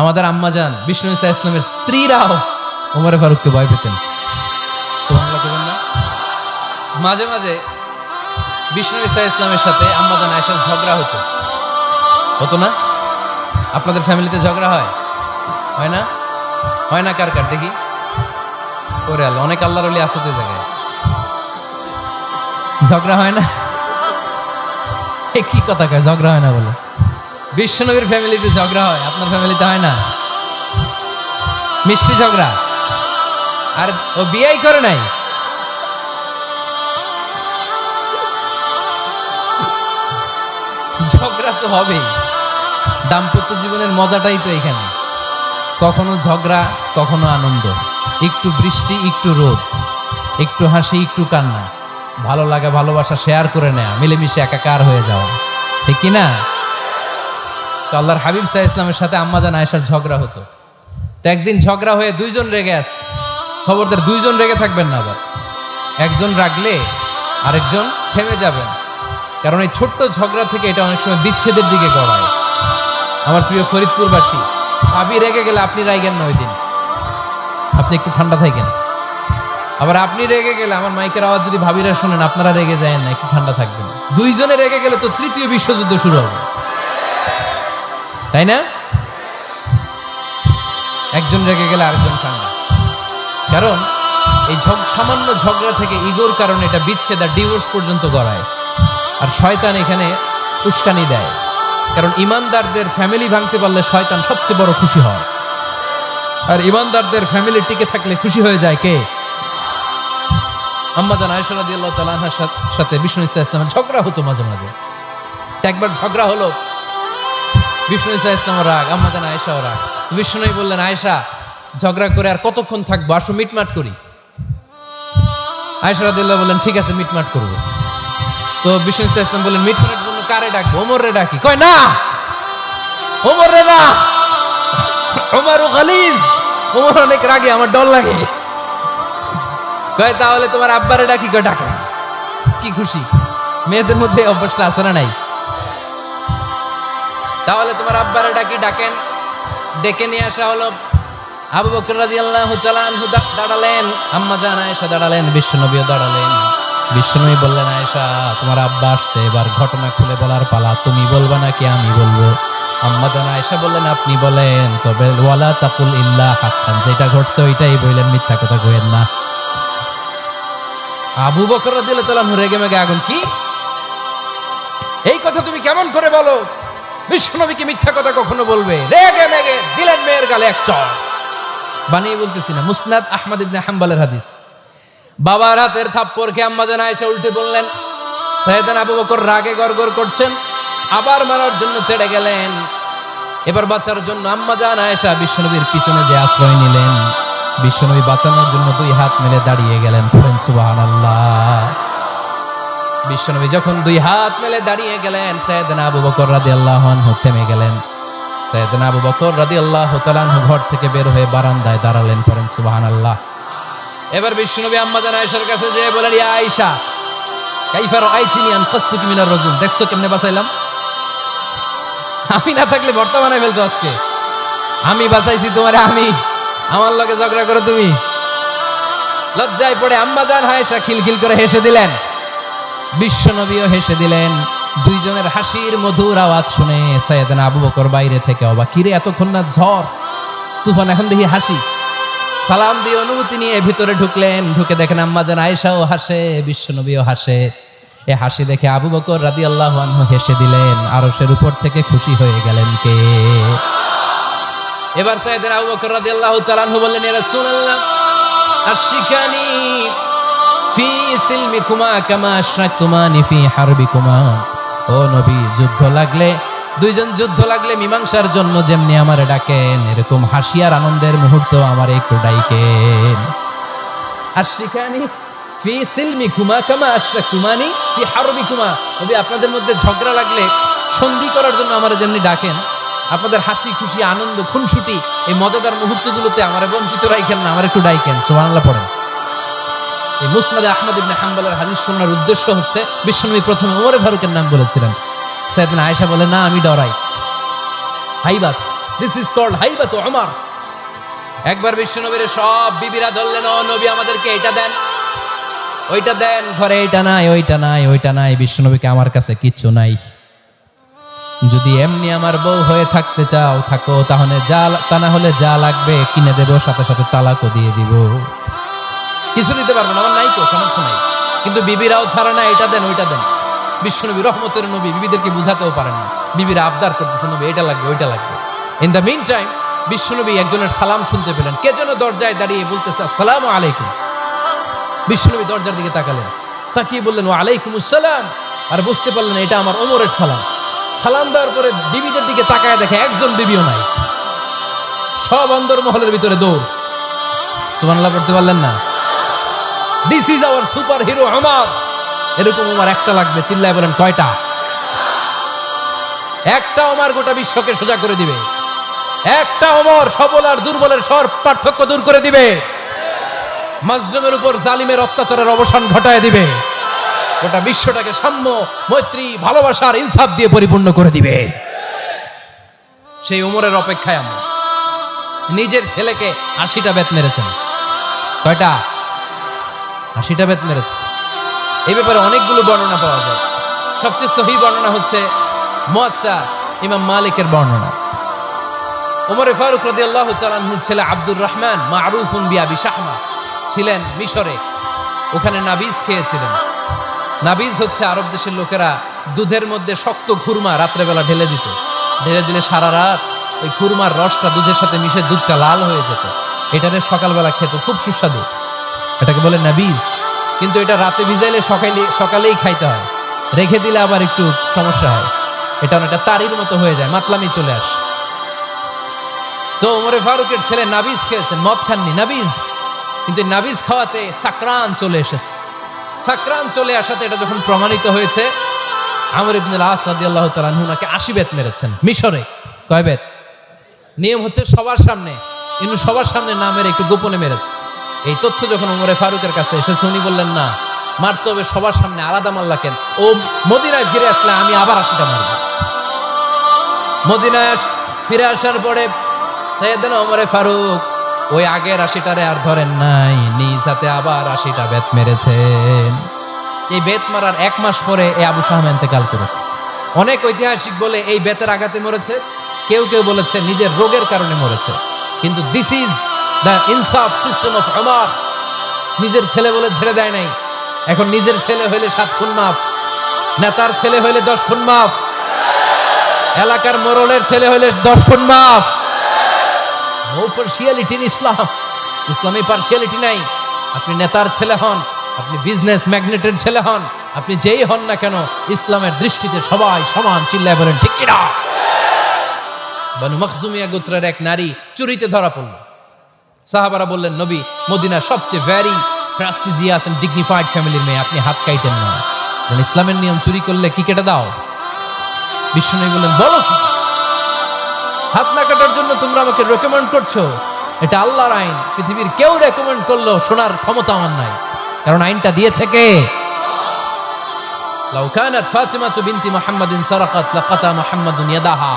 আমাদের আম্মাজান বিষ্ণু ইসা ইসলামের স্ত্রীরাও ওমরে ফারুককে ভয় পেতেন। সুবহানাল্লাহ করবেন না? মাঝে মাঝে বিষ্ণু ইসা ইসলামের সাথে আম্মাজান আয়েশার ঝগড়া হতো। হতো না? আপনাদের ফ্যামিলিতে ঝগড়া হয়? হয় না? হয় না কার কার? দেখি। করে আল্লাহ, অনেক আল্লাহর অলি আছে তো জায়গায়। ঝগড়া হয় না? কি কথা কয়? ঝগড়া হয় না বলে। বিশ্বনবীর ফ্যামিলিতে ঝগড়া হয়, আপনার ফ্যামিলিতে হয় না? মিষ্টি ঝগড়া? আর ও বিয়েই করে নাই? ঝগড়া তো হবেই। দাম্পত্য জীবনের মজাটাই তো এখানে। কখনো ঝগড়া, কখনো আনন্দ। একটু বৃষ্টি, একটু রোদ। একটু হাসি, একটু কান্না। ভালো লাগা, ভালোবাসা শেয়ার করে নেয়া। মিলেমিশে একাকার হয়ে যাওয়া। ঠিক না? তো আল্লাহর হাবিব সাহা ইসলামের সাথে আম্মাজান আয়েশার ঝগড়া হতো। তো একদিন ঝগড়া হয়ে দুইজন রেগে আস। খবরদার দুইজন রেগে থাকবেন না আবার। একজন রাগলে আরেকজন থেমে যাবেন। কারণ এই ছোট্ট ঝগড়া থেকে এটা অনেক সময় বিচ্ছেদের দিকে গড়ায়। আমার প্রিয় ফরিদপুরবাসী, ভাবি রেগে গেলে আপনি রাইগেন না ওই দিন। আপনি একটু ঠান্ডা থাকেন। আবার আপনি রেগে গেলে আমার মাইকের আওয়াজ যদি ভাবিরা শোনেন, আপনারা রেগে যায় না, একটু ঠান্ডা থাকবেন। দুইজনে রেগে গেলে তো তৃতীয় বিশ্বযুদ্ধ শুরু হবে। তাই না? একজন রেগে গেলে আরেকজন ঠান্ডা কারণ এই ঝগ সামান্য ঝগড়া থেকে ইগোর কারণে এটা বিচ্ছেদ আর ডিভোর্স পর্যন্ত গড়ায়। আর শয়তান এখানে উস্কানি দেয়। কারণ ইমানদারদের ফ্যামিলি ভাঙতে পারলে শয়তান সবচেয়ে বড় খুশি হয়। আর ইমানদারদের ফ্যামিলি টিকে থাকলে খুশি হয়ে যায় কে? আম্মাজান আয়েশা রাদিয়াল্লাহু তাআলা আনহার সাথ- বিষ্ণু ইসা ইসলামের ঝগড়া হতো মাঝে মাঝে। একবার ঝগড়া হলো বিষ্ণু ইসা ইসলামের রাগ আম্মাজান আয়েশাও রাগ। তো বিষ্ণুই বললেন, আয়েশা, ঝগড়া করে আর কতক্ষণ থাকব? আসো, মিটমাট করি। আয়েশা রাদিয়াল্লাহু বললেন, ঠিক আছে, মিটমাট করব। তো বিষ্ণু ইসা ইসলাম বললেন, মিটমাটের জন্য কারে ডাকবো? ওমর রে ডাকি? কয়, না ওমর রে না, ওমর গালিজ ওমর অনেক রাগে, আমার ডর লাগে। কয়, তাহলে তোমার আব্বারে ডাকি, কয়, ডাকেন। কি খুশি। মেয়েদের মধ্যে অভ্যাসটা আছে না নাই? তাহলে তোমার আব্বারে ডাকি ডাকেন? ডেকে নিয়ে আসা হলো। আবু বকর তাআলা আনহু দাঁড়ালেন। আম্মা জান আয়েশা দাঁড়ালেন, বিশ্বনবীও দাঁড়ালেন। বিশ্বনবী বললেন, আয়েশা, তোমার আব্বা আসছে, এবার ঘটনা খুলে বলার পালা। তুমি বলবা নাকি আমি বলব? আম্মা জান আয়েশা বললেন, আপনি বলেন, তবে ওয়ালা তাকুল ইল্লা হাক্কান, যেটা ঘটছে ওইটাই বললেন মিথ্যা কথা কইেন না। আবু বকর রাদিয়াল্লাহু তাআলা রেগে মেগে আগুন, কি? এই কথা তুমি কেমন করে বলো? বিশ্বনবীকে মিথ্যা কথা কখনো বলবে? রেগে মেগে দিলেন মেয়ের গালে এক চড় বানিয়ে বলতেছি না, মুসনাদ আহমদ ইবনে হাম্বালের হাদিস। বাবার হাতের থাপ্পড়কে আম্মা জানা এসে উল্টে বললেন, সৈয়দান আবু বকর রাগে গড়গড় করছেন, আবার মারার জন্য তেড়ে গেলেন। এবার বাঁচার জন্য আম্মা জান আয়েশা বিশ্বনবীর পিছনে যে আশ্রয় নিলেন, বিশ্বনবী বাঁচানোর জন্য দুই হাত মেলে দাঁড়িয়ে গেলেন। পড়েন সুবহানাল্লাহ। বিশ্বনবী যখন দুই হাত মেলে দাঁড়িয়ে গেলেন সৈয়দনা আবু বকর রাদিয়াল্লাহু আনহু থেমে গেলেন। সৈয়দনা আবু বকর রাদিয়াল্লাহু তাআলা আনহু ঘর থেকে বের হয়ে বারান্দায় দাঁড়ালেন পড়েন, সুবহানাল্লাহ। এবার বিশ্বনবী আম্মা জান আয়েশার কাছে যেয়ে বলেন, ইয়া আয়েশা, কাইফা রাআইতিনি আনফাসতুকি মিনার রাজুল? দেখছ কেমনে বাঁচাইলাম? আমি না থাকলে ভর্তা বানাই ফেলতো আজকে। আমি বাঁচাইছি তোমারে, আমি। আমার লগে ঝগড়া করো তুমি। লজ্জায় পড়ে আম্মা জান হায়েশা খিলখিল করে হেসে দিলেন। বিশ্বনবীও হেসে দিলেন, দুইজনের হাসির মধুর আওয়াজ শুনে সৈয়দনা আবু বকর বাইরে থেকে অবাক কিরে এতক্ষণ না ঝড়? তুফান, এখন দেখি হাসি। সালাম দিয়ে অনুমতি নিয়ে ভিতরে ঢুকলেন, ঢুকে দেখেন আম্মা জান আয়েশাও হাসে, বিশ্বনবীও হাসে। এ হাসি দেখে আবু বকর রাদি আল্লাহ হেসে দিলেন, আরশের উপর থেকে খুশি হয়ে গেলেন কে? এবার সাইয়েদনা আবু বকর রাদিয়াল্লাহু তাআলা আনহু বললেন, ইয়া রাসূলুল্লাহ আশিকানি ফি সিলমিকুমা কামা আশরাকতুমানি ফি হারবিকুমা। ও নবী, যুদ্ধ লাগলে, দুইজন যুদ্ধ লাগলে মীমাংসার জন্য যেমনি আমারে ডাকেন, এরকম হাসি আর আনন্দের মুহূর্ত আমার একটু ডাইকেন। আশিকানি ফি সিলমিকুমা কামা আশরাকতুমানি ফি হারবিকুমা। নবী, আপনাদের মধ্যে ঝগড়া লাগলে সন্ধি করার জন্য আমারে যেমনি ডাকেন, আপনাদের হাসি খুশি, আনন্দ, খুনসুটি, এই মজাদার মুহূর্তগুলোতে আমার বঞ্চিত রাইখেন না, আমার একটু ডাইকেন, সুবহানাল্লাহ পড়েন। এই মুসনাদে আহমদ ইবনে হাম্বলের হাদিস শোনার উদ্দেশ্য হচ্ছে, বিশ্বনবী প্রথমে ওমরে ফারুকের নাম বলেছিলেন। সাইদিন আয়েশা বলে, না, আমি ডরাই। হাইবাত দিস ইজ কল্ড হাইবাত আমার একবার বিশ্বনবীর সব বিবিরা ধরলেন, ও নবী, আমাদেরকে এটা দেন। ওইটা দেন। ঘরে এইটা নাই, ওইটা নাই ওইটা নাই, বিশ্বনবীকে আমার কাছে কিচ্ছু নাই। যদি এমনি আমার বউ হয়ে থাকতে চাও, থাকো, তাহলে যা তা না হলে যা লাগবে, কিনে দেবো, সাথে সাথে তালাকও দিয়ে দিব। কিছু দিতে পারব না আমার নাই তো, সামর্থ্য নাই। কিন্তু বিবিরাও ছাড়ে না, এটা দেন, ওইটা দেন। বিশ্বনবী রহমতের নবী, বিবিদেরকে বুঝাতেও পারেন না। বিবিরা আবদার করতেছে, নবী, এটা লাগবে, ওইটা লাগবে। ইন দ্য মিন টাইম বিশ্বনবী একজনের সালাম শুনতে পেলেন। কে যেন দরজায় দাঁড়িয়ে বলতেছে, আসসালামু আলাইকুম। বিশ্বনবী দরজার দিকে তাকালেন। তাকিয়ে বললেন ও আলাইকুম আসসালাম। আর বুঝতে পারলেন, এটা আমার ওমরের সালাম। সালাম দেওয়ার পরে বিবিদের দিকে তাকায় দেখে একজন বিবিও নাই। সব অন্দর মহলের ভিতরে দৌড়। সুবহানাল্লাহ, পড়তে পারলেন না? This is our super hero আমার এরকম আমার একটা লাগবে, চিল্লায় বলেন কয়টা? একটা আমার গোটা বিশ্বকে সোজা করে দিবে। একটা অমর সবল আর দুর্বলের সর পার্থক্য দূর করে দিবে। মাজলুমের উপর জালিমের অত্যাচারের অবসান ঘটায় দিবে। গোটা বিশ্বটাকে সাম্য, মৈত্রী, ভালোবাসার ইনসাফ দিয়ে পরিপূর্ণ করে দিবে। সেই উমরের অপেক্ষায় আমরা। নিজের ছেলেকে আশিটা বেত মেরেছেন। কয়টা? আশিটা বেত মেরেছে। এই ব্যাপারে অনেকগুলো বর্ণনা পাওয়া যায়। সবচেয়ে সহি বর্ণনা হচ্ছে মোয়াচ্চা ইমাম মালিকের বর্ণনা। ওমরে ফারুক রদি আল্লাহ তালাহুর ছেলে আব্দুর রহমান মা মারুফুন বিয়াবি শাহমা ছিলেন মিশরে। ওখানে নাবিজ খেয়েছিলেন। নাবিজ হচ্ছে আরব দেশের লোকেরা দুধের মধ্যে শক্ত খুরমা রাত্রেবেলা ঢেলে দিত। ঢেলে দিলে সারা রাত ওই খুরমার রসটা দুধের সাথে মিশে দুধটা লাল হয়ে যেত। এটারে সকালবেলা খেত, খুব সুস্বাদু। এটাকে বলে নাবিজ। কিন্তু এটা রাতে ভিজাইলে সকালে সকালেই খাইতে হয়। রেখে দিলে আবার একটু সমস্যা হয়। এটা অনেকটা তারির মতো হয়ে যায়, মাতলামি চলে আসে। তো ওমরে ফারুকের ছেলে নাবিজ খেয়েছেন, মদ খাননি, নাবিজ। কিন্তু নাবিজ খাওয়াতে সাকরান চলে এসেছে। সাকরান চলে আসাতে এটা যখন প্রমাণিত হয়েছে, আমর ইবনুল আস রাদিয়াল্লাহু তাআলা আনহু নাকি 80 বেত মেরেছেন, মিশরে। কয় বেত? নিয়ম হচ্ছে সবার সামনে। কিন্তু সবার সামনে না মেরে একটু গোপনে মেরেছে। এই তথ্য যখন ওমরে ফারুকের কাছে এসেছে, উনি বললেন, না, মারতে হবে সবার সামনে আলাদা মাল্লা কেন ও মদিনায় ফিরে আসলে আমি আবার আশিটা মারব। মদিনায় ফিরে আসার পরে সৈয়দনা ওমরে ফারুক ওই আগের আশিটারে আর ধরেন নাই, নিজ হাতে আবার আশিটা বেত মেরেছেন এই বেত মারার এক মাস পরে এই আবু সাহাম এতেকাল করেছে। অনেক ঐতিহাসিক বলে এই বেতের আঘাতে মরেছে। কেউ কেউ বলেছে নিজের রোগের কারণে মরেছে। কিন্তু দিস ইজ দ্য ইনসাফ সিস্টেম অফ আমার নিজের ছেলে বলে ছেড়ে দেয় নাই। এখন নিজের ছেলে হইলে সাত খুন মাফ। নেতার ছেলে হইলে দশ খুন মাফ। এলাকার মোরলের ছেলে হইলে দশ খুন মাফ। নো পার্সিয়ালিটি ইন ইসলাম ইসলামে পার্সিয়ালিটি নাই। আপনি নেতার ছেলে হন, আপনি বিজনেস ম্যাগনেটের ছেলে হন, আপনি যেই হন না কেন, ইসলামের দৃষ্টিতে সবাই সমান চিল্লায় বলেন, ঠিক কিনা? বানু মখজুমিয়া গোত্রের এক নারী চুরিতে ধরা পড়ল। সাহাবারা বললেন, নবী, মদিনার সবচেয়ে ভ্যারি প্রাস্টিজিয়াস এন্ড ডিগনিফাইড ফ্যামিলির মেয়ে, আপনি হাত কাইতেন না। কারণ ইসলামের নিয়ম চুরি করলে কি কেটে দাও। বিষ্ণু বললেন, বলো কি? হাত না কাটার জন্য তোমরা আমাকে রেকমেন্ড করছ। এটা আল্লাহর আইন। পৃথিবীর কেউ রেকমেন্ড করল শোনার ক্ষমতা আমার নাই। কারণ আইনটা দিয়েছে কে? লাউ কানাত ফাতিমাতু বিনতি মুহাম্মাদিন সারাকাত, লাকাতা মুহাম্মাদুন ইয়াদাহা।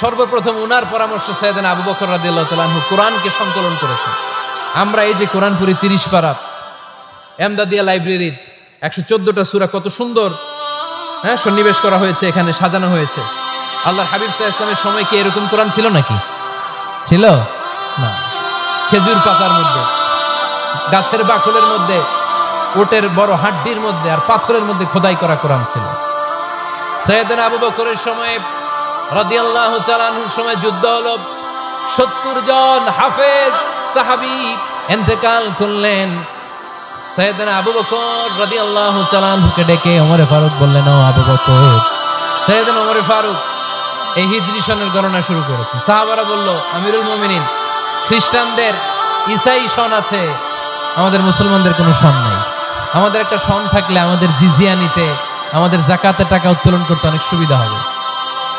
সর্বপ্রথম উনার পরামর্শ সৈয়দান আবু বকর আনহু কোরআনকে সংকলন করেছেন। আমরা এই যে কোরআন পুরি তিরিশ পারা, এমদাদিয়া লাইব্রেরির একশো চোদ্দটা সুরা কত সুন্দর হ্যাঁ সন্নিবেশ করা হয়েছে, এখানে সাজানো হয়েছে। আল্লাহর হাবিব সাহা ইসলামের সময় কি এরকম কোরআন ছিল নাকি? ছিল? না। খেজুর পাতার মধ্যে, গাছের বাকলের মধ্যে, ওটের বড় হাড্ডির মধ্যে আর পাথরের মধ্যে খোদাই করা কোরআন ছিল। সৈয়দিন আবু বকরের সময় রাদিয়াল্লাহু চালানুর সময় যুদ্ধ হলো। সত্তর জন হাফেজ করলেন। আবু বকর রাদিয়াল্লাহু ডেকে ফারুক বললেন, ও আবু বকর ফারুক, এই হিজরি সনের গণনা শুরু করেছে সাহাবারা বলল, আমিরুল মুমিনিন, খ্রিস্টানদের ইসাই সন আছে, আমাদের মুসলমানদের কোনো সন নাই। আমাদের একটা সন থাকলে আমাদের জিজিয়া নিতে আমাদের জাকাতের টাকা উত্তোলন করতে অনেক সুবিধা হবে।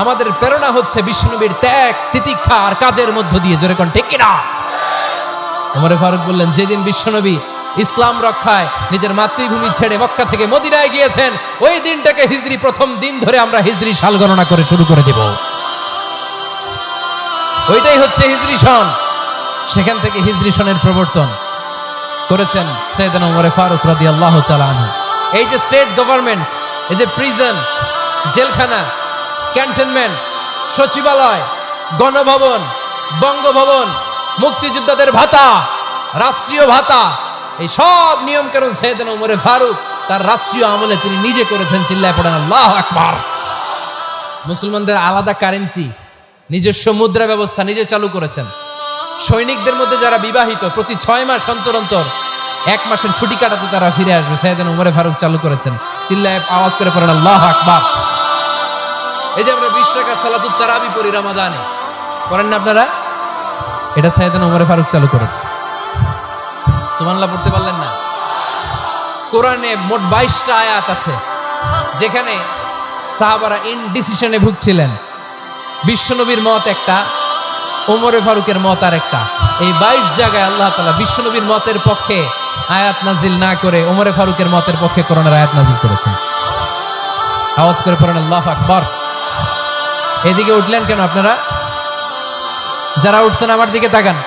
আমাদের প্রেরণা হচ্ছে বিষ্ণুবীর ত্যাগ তিতিক্ষা আর কাজের মধ্য দিয়ে। জোরে কোন ঠিক কিনা? ওমরে ফারুক বললেন, যেদিন বিশ্বনবী ইসলাম রক্ষায় নিজের মাতৃভূমি ছেড়ে মক্কা থেকে মদিনায় গিয়েছেন, ওই দিনটাকে হিজরি প্রথম দিন ধরে আমরা হিজরি সাল গণনা করে শুরু করে দেব। ওইটাই হচ্ছে হিজরি সন। সেখান থেকে হিজরি সনের প্রবর্তন করেছেন সৈয়দান ওমরে ফারুক রাদি আল্লাহ আনহু। এই যে স্টেট গভর্নমেন্ট, এই যে প্রিজন, জেলখানা ক্যান্টনমেন্ট, সচিবালয়, গণভবন, বঙ্গভবন, মুক্তিযোদ্ধাদের ভাতা, রাষ্ট্রীয় ভাতা, এই সব নিয়ম কানুন সৈয়দান ওমরে ফারুক, তার রাষ্ট্রীয় আমলে তিনি নিজে করেছেন চিল্লায় পড়েন আল্লাহ আকবার। মুসলমানদের আলাদা কারেন্সি নিজস্ব মুদ্রা ব্যবস্থা নিজে চালু করেছেন। সৈনিকদের মধ্যে যারা বিবাহিত, প্রতি ছয় মাস অন্তর অন্তর, এক মাসের ছুটি কাটাতে তারা ফিরে আসবে সাইদান উমরে ফারুক চালু করেছেন। চিল্লায় আওয়াজ করে পড়েন আল্লাহ আকবার। এই যে আমরা বিশ টাকা সালাতুত তারাবি পড়ি রামাদানে। করেন না আপনারা? এটা সাইদান উমরে ফারুক চালু করেছে। সুমানলা পড়তে পারলেন না? কোরআনে মোট বাইশটা আয়াত আছে, যেখানে সাহাবারা ইনডিসিশনে ভুগছিলেন। বিশ্বনবীর মত একটা, ওমরে ফারুকের মত আর একটা। এই বাইশ জায়গায় আল্লাহ তালা বিশ্বনবীর মতের পক্ষে আয়াত নাজিল না করে ওমরে ফারুকের মতের পক্ষে করোনার আয়াত নাজিল করেছেন। আওয়াজ করে পড়েন, আল্লাহ আকবর। এদিকে উঠলেন কেন আপনারা? যারা উঠছেন আমার দিকে তাকান।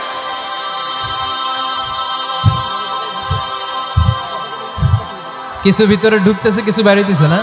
কিছু ভিতরে ঢুকতেছে, কিছু বাইরে দিছে না?